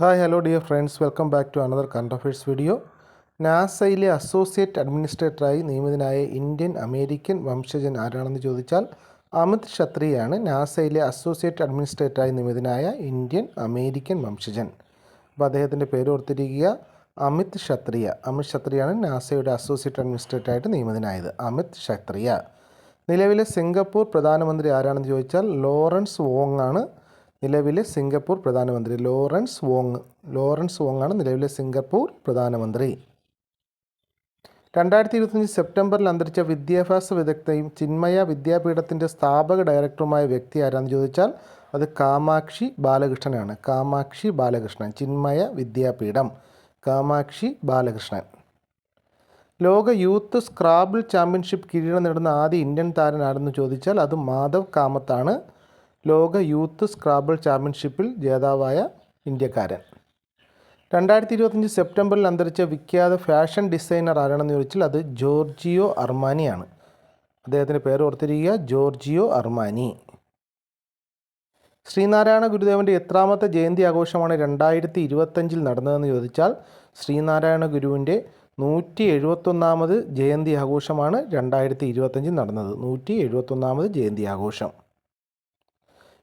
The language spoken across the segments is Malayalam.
Hi hello dear friends welcome back to another current affairs video നാസയിലെ associate അഡ്മിനിസ്ട്രേറ്ററായി നിയമിതനായ ഇന്ത്യൻ അമേരിക്കൻ വംശജൻ ആരാണെന്ന് ചോദിച്ചാൽ അമിത് ഷത്രിയാണ് നാസയിലെ അസോസിയേറ്റ് അഡ്മിനിസ്ട്രേറ്ററായി നിയമിതനായ ഇന്ത്യൻ അമേരിക്കൻ വംശജൻ. അപ്പോൾ അദ്ദേഹത്തിന്റെ പേര് ഓർത്തിരിക്കുക അമിത് ഷത്രിയ അമിത് ഷത്രിയാണ് നാസയുടെ അസോസിയേറ്റ് അഡ്മിനിസ്ട്രേറ്ററായിട്ട് നിയമിതനായത്. അമിത് ഷത്രിയ നിലവിലെ സിംഗപ്പൂർ പ്രധാനമന്ത്രി ആരാണെന്ന് ചോദിച്ചാൽ ലോറൻസ് വോങ് ആണ്. നിലവിലെ സിംഗപ്പൂർ പ്രധാനമന്ത്രി ലോറൻസ് വോങ് ലോറൻസ് വോങ് ആണ് നിലവിലെ സിംഗപ്പൂർ പ്രധാനമന്ത്രി. രണ്ടായിരത്തി ഇരുപത്തഞ്ച് സെപ്റ്റംബറിൽ അന്തരിച്ച വിദ്യാഭ്യാസ വിദഗ്ധയും ചിന്മയ വിദ്യാപീഠത്തിന്റെ സ്ഥാപക ഡയറക്ടറുമായ വ്യക്തി ആരാന്ന് ചോദിച്ചാൽ അത് കാമാക്ഷി ബാലകൃഷ്ണനാണ്. കാമാക്ഷി ബാലകൃഷ്ണൻ ചിന്മയ വിദ്യാപീഠം. കാമാക്ഷി ബാലകൃഷ്ണൻ. ലോക യൂത്ത് സ്ക്രാബിൾ ചാമ്പ്യൻഷിപ്പ് കിരീടം നേടുന്ന ആദ്യ ഇന്ത്യൻ താരൻ ആരെന്ന് ചോദിച്ചാൽ അത് മാധവ് കാമത്താണ്. ലോക യൂത്ത് സ്ക്രാബിൾ ചാമ്പ്യൻഷിപ്പിൽ ജേതാവായ ഇന്ത്യക്കാരൻ. രണ്ടായിരത്തി ഇരുപത്തഞ്ച് സെപ്റ്റംബറിൽ അന്തരിച്ച വിഖ്യാത ഫാഷൻ ഡിസൈനർ ആരാണെന്ന് ചോദിച്ചാൽ അത് ജോർജിയോ അർമാനിയാണ്. അദ്ദേഹത്തിന്റെ പേര് ഓർത്തിരിക്കുക ജോർജിയോ അർമാനി. ശ്രീനാരായണ ഗുരുദേവന്റെ എത്രാമത്തെ ജയന്തി ആഘോഷമാണ് രണ്ടായിരത്തി ഇരുപത്തഞ്ചിൽ നടന്നതെന്ന് ചോദിച്ചാൽ ശ്രീനാരായണ ഗുരുവിന്റെ നൂറ്റി എഴുപത്തൊന്നാമത് ജയന്തി ആഘോഷമാണ് രണ്ടായിരത്തി ഇരുപത്തഞ്ചിൽ നടന്നത്. നൂറ്റി എഴുപത്തൊന്നാമത് ജയന്തി ആഘോഷം.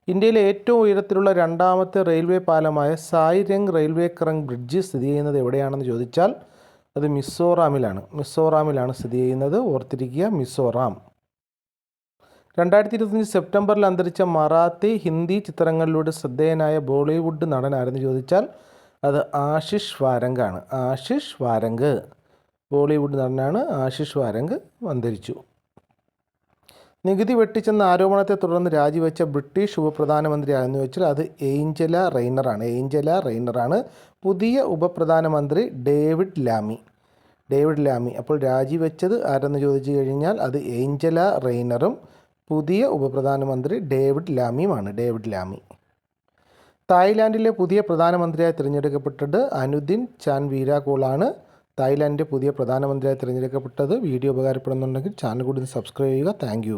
ഇന്ത്യയിലെ ഏറ്റവും ഉയരത്തിലുള്ള രണ്ടാമത്തെ റെയിൽവേ പാലമായ സായിരംഗ് റെയിൽവേ ക്രങ് ബ്രിഡ്ജ് സ്ഥിതി ചെയ്യുന്നത് എവിടെയാണെന്ന് ചോദിച്ചാൽ അത് മിസോറാമിലാണ്. മിസോറാമിലാണ് സ്ഥിതി ചെയ്യുന്നത്. ഓർത്തിരിക്കുക മിസോറാം. രണ്ടായിരത്തി ഇരുപത്തഞ്ച് സെപ്റ്റംബറിൽ അന്തരിച്ച മറാത്തി ഹിന്ദി ചിത്രങ്ങളിലൂടെ ശ്രദ്ധേയനായ ബോളിവുഡ് നടൻ ആരെന്ന് ചോദിച്ചാൽ അത് ആശിഷ് വാരംഗാണ് ആശിഷ് വാരംഗ് ബോളിവുഡ് നടനാണ് ആശിഷ് വാരംഗ് അന്തരിച്ചു. നികുതി വെട്ടിച്ചെന്ന ആരോപണത്തെ തുടർന്ന് രാജിവെച്ച ബ്രിട്ടീഷ് ഉപപ്രധാനമന്ത്രി ആരെന്ന് വെച്ചാൽ അത് ഏഞ്ചല റെയ്നറാണ്. ഏഞ്ചല റെയ്നറാണ് പുതിയ ഉപപ്രധാനമന്ത്രി ഡേവിഡ് ലാമി. ഡേവിഡ് ലാമി. അപ്പോൾ രാജിവെച്ചത് ആരെന്ന് ചോദിച്ചു കഴിഞ്ഞാൽ അത് ഏഞ്ചല റെയ്നറും പുതിയ ഉപപ്രധാനമന്ത്രി ഡേവിഡ് ലാമിയുമാണ്. ഡേവിഡ് ലാമി. തായ്ലാൻഡിലെ പുതിയ പ്രധാനമന്ത്രിയായി തിരഞ്ഞെടുക്കപ്പെട്ടത് അനുദിൻ ചാൻ വീരാകോളാണ് തായ്ലാൻഡിന്റെ പുതിയ പ്രധാനമന്ത്രിയായി തിരഞ്ഞെടുക്കപ്പെട്ടത് വീഡിയോ ഉപകാരപ്പെടുന്നുണ്ടെങ്കിൽ ചാനൽ കൂടി സബ്സ്ക്രൈബ് ചെയ്യുക. താങ്ക്